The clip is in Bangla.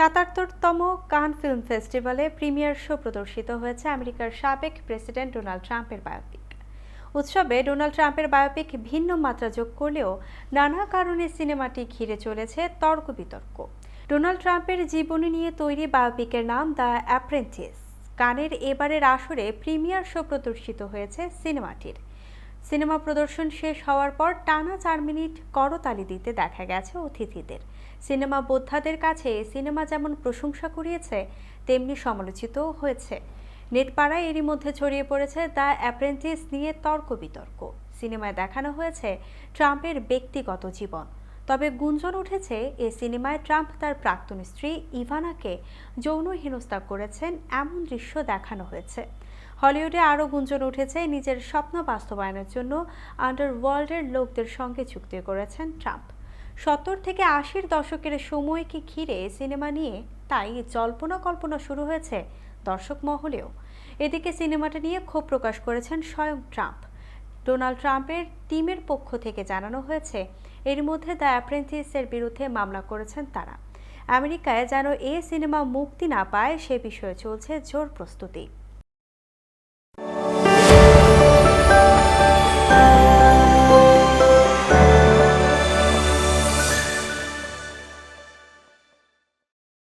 সাতাত্তরতম কান ফিল্ম ফেস্টিভ্যালে প্রিমিয়ার শো প্রদর্শিত হয়েছে আমেরিকার সাবেক প্রেসিডেন্ট ডোনাল্ড ট্রাম্পের বায়োপিক। উৎসবে ডোনাল্ড ট্রাম্পের বায়োপিক ভিন্ন মাত্রা যোগ করলেও নানা কারণে সিনেমাটি ঘিরে চলেছে তর্ক বিতর্ক। ডোনাল্ড ট্রাম্পের জীবনী নিয়ে তৈরি বায়োপিকের নাম দ্য অ্যাপ্রেন্টিস। কানের এবারের আসরে প্রিমিয়ার শো প্রদর্শিত হয়েছে সিনেমাটির। সিনেমা প্রদর্শন শেষ হওয়ার পর টানা চার মিনিট করতালি দিতে দেখা গেছে অতিথিদের। সিনেমা বোদ্ধাদের কাছে সিনেমা যেমন প্রশংসা কুড়িয়েছে, তেমনি সমালোচিতও হয়েছে। নেটপাড়ায় এরই মধ্যে ছড়িয়ে পড়েছে দ্য অ্যাপ্রেন্টিস নিয়ে তর্ক বিতর্ক সিনেমায় দেখানো হয়েছে ট্রাম্পের ব্যক্তিগত জীবন। তবে গুঞ্জন উঠেছে, এ সিনেমায় ট্রাম্প তার প্রাক্তন স্ত্রী ইভানাকে যৌন হেনস্থা করেছেন, এমন দৃশ্য দেখানো হয়েছে। হলিউডে আরও গুঞ্জন উঠেছে নিজের স্বপ্ন বাস্তবায়নের জন্য আন্ডারওয়ার্ল্ডের লোকদের সঙ্গে চুক্তি করেছেন ট্রাম্প। সত্তর থেকে আশির দশকের সময়কে ঘিরে সিনেমা নিয়ে তাই জল্পনা কল্পনা শুরু হয়েছে দর্শক মহলেও। এদিকে সিনেমাটা নিয়ে ক্ষোভ প্রকাশ করেছেন স্বয়ং ট্রাম্প। ডোনাল্ড ট্রাম্পের টিমের পক্ষ থেকে জানানো হয়েছে, এর মধ্যে দ্য অ্যাপ্রেন্টিসের বিরুদ্ধে মামলা করেছেন তারা। আমেরিকায় যেন এ সিনেমা মুক্তি না পায় সে বিষয়ে চলছে জোর প্রস্তুতি।